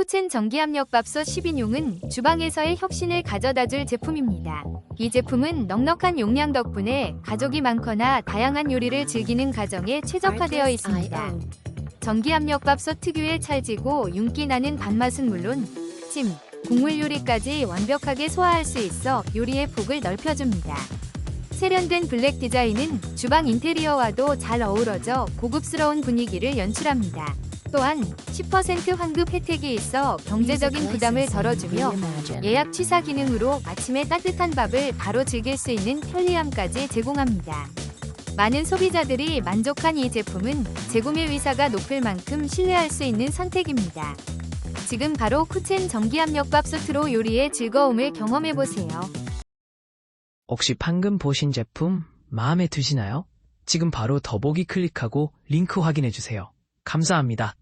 쿠첸 전기압력밥솥 10인용은 주방에서의 혁신을 가져다줄 제품입니다. 이 제품은 넉넉한 용량 덕분에 가족이 많거나 다양한 요리를 즐기는 가정에 최적화되어 있습니다. 전기압력밥솥 특유의 찰지고 윤기 나는 단맛은 물론 찜, 국물 요리까지 완벽하게 소화할 수 있어 요리의 폭을 넓혀줍니다. 세련된 블랙 디자인은 주방 인테리어와도 잘 어우러져 고급스러운 분위기를 연출합니다. 또한 10% 환급 혜택이 있어 경제적인 부담을 덜어주며 예약 취사 기능으로 아침에 따뜻한 밥을 바로 즐길 수 있는 편리함까지 제공합니다. 많은 소비자들이 만족한 이 제품은 재구매 의사가 높을 만큼 신뢰할 수 있는 선택입니다. 지금 바로 쿠첸 전기압력밥솥으로 요리의 즐거움을 경험해보세요. 혹시 방금 보신 제품 마음에 드시나요? 지금 바로 더보기 클릭하고 링크 확인해 주세요. 감사합니다.